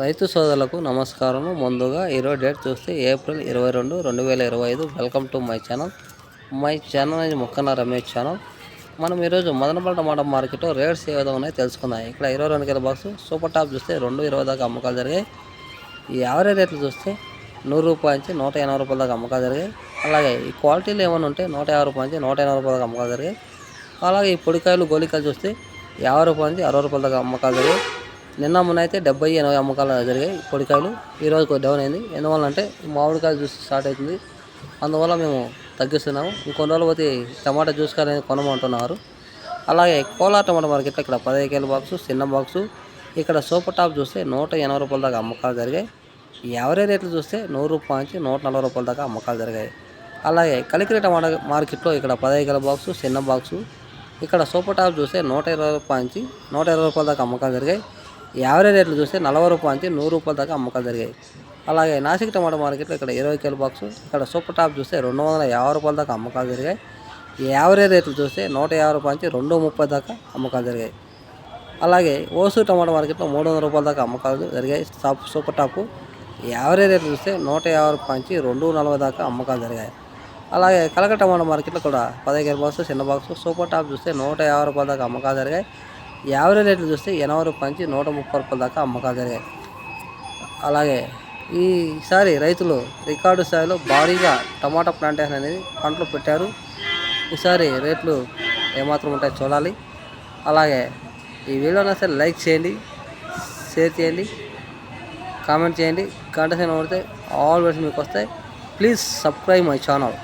రైతు సోదరులకు నమస్కారం ముందుగా ఈరోజు డేట్ చూస్తే ఏప్రిల్ ఇరవై రెండు రెండు వేల ఇరవై ఐదు. Welcome to my channel my channel అనేది ముక్కన్న రమేష్ ఛానల్ మనం ఈరోజు మదనపల్లి టమాటా మార్కెట్లో రేట్స్ ఏ విధంగా ఉన్నాయో తెలుసుకుందాం. ఇక్కడ ఇరవై రెండు కిలో బాక్స్ సూపర్ టాప్ చూస్తే రెండు ఇరవై దాకా అమ్మకాలు జరిగాయి. ఈ యావరేజ్ రేట్లు చూస్తే నూరు రూపాయల నుంచి నూట ఎనభై రూపాయల దాకా అమ్మకాలు జరిగాయి. అలాగే ఈ క్వాలిటీలు ఏమైనా ఉంటే నూట యాభై రూపాయల నుంచి నూట ఎనభై రూపాయల దాకా అమ్మకాలు జరిగాయి. అలాగే ఈ పొడికాయలు గోలికాయలు చూస్తే యాభై రూపాయల నుంచి అరవై రూపాయల దాకా అమ్మకాలు జరిగాయి. నిన్న మొన్న అయితే డెబ్బై ఎనభై అమ్మకాలు జరిగాయి పొడికాయలు. ఈరోజు కొద్ది డౌన్ అయింది. ఎందువల్ల అంటే మామిడికాయలు జ్యూస్ స్టార్ట్ అవుతుంది. అందువల్ల మేము తగ్గిస్తున్నాము. ఇంకొన్ని రోజులు పోతే టమాటా జ్యూస్ కానీ కొనమంటున్నారు. అలాగే కోలా టమాటా మార్కెట్లో ఇక్కడ పదహైదు కేల బాక్సు చిన్న బాక్సు. ఇక్కడ సూపర్ టాప్ చూస్తే నూట ఎనభై రూపాయల దాకా అమ్మకాలు జరిగాయి. ఎవరే రేట్లు చూస్తే నూరు రూపాయల నుంచి నూట నలభై రూపాయల దాకా అమ్మకాలు జరిగాయి. అలాగే కలికిరి టమాటా మార్కెట్లో ఇక్కడ పదహైదు కేల బాక్సు చిన్న బాక్సు. ఇక్కడ సూపర్ టాప్ చూస్తే నూట ఇరవై రూపాయల నుంచి నూట ఇరవై రూపాయల దాకా అమ్మకాలు జరిగాయి. యావరేజ్ రేట్లు చూస్తే నలభై రూపాయల నుంచి నూరు రూపాయల దాకా అమ్మకాలు జరిగాయి. అలాగే నాసిక్ టమాటా మార్కెట్లో ఇక్కడ ఇరవై కిలో బాక్సు ఇక్కడ సూపర్ టాప్ చూస్తే రెండు వందల యాభై రూపాయల దాకా అమ్మకాలు జరిగాయి. యావరేజ్ రేట్లు చూస్తే నూట యాభై రూపాయల నుంచి రెండు ముప్పై దాకా అమ్మకాలు జరిగాయి. అలాగే ఓసు టమాటా మార్కెట్లో మూడు వందల రూపాయల దాకా అమ్మకాలు జరిగాయి. టాప్ సూపర్ టాప్ యావరేజ్ రేట్లు చూస్తే నూట యాభై రూపాయల నుంచి రెండు నలభై దాకా అమ్మకాలు జరిగాయి. అలాగే కలక టమాటా మార్కెట్లో కూడా పదహైదు బాక్స్ చిన్న బాక్స్ సూపర్ టాప్ చూస్తే నూట యాభై రూపాయల దాకా అమ్మకాలు జరిగాయి. యావరేజ్ రేట్లు చూస్తే ఎనభై రూపాయల నుంచి నూట ముప్పై రూపాయల దాకా అమ్మకాలు జరిగాయి. అలాగే ఈసారి రైతులు రికార్డు స్థాయిలో భారీగా టమాటా ప్లాంటేషన్ అనేది పంటలు పెట్టారు. ఈసారి రేట్లు ఏమాత్రం ఉంటాయో చూడాలి. అలాగే ఈ వీడియోనా సరే లైక్ చేయండి షేర్ చేయండి కామెంట్ చేయండి. గంట సేన పడితే ఆల్ వర్డ్స్ మీకు వస్తాయి. Please subscribe my channel.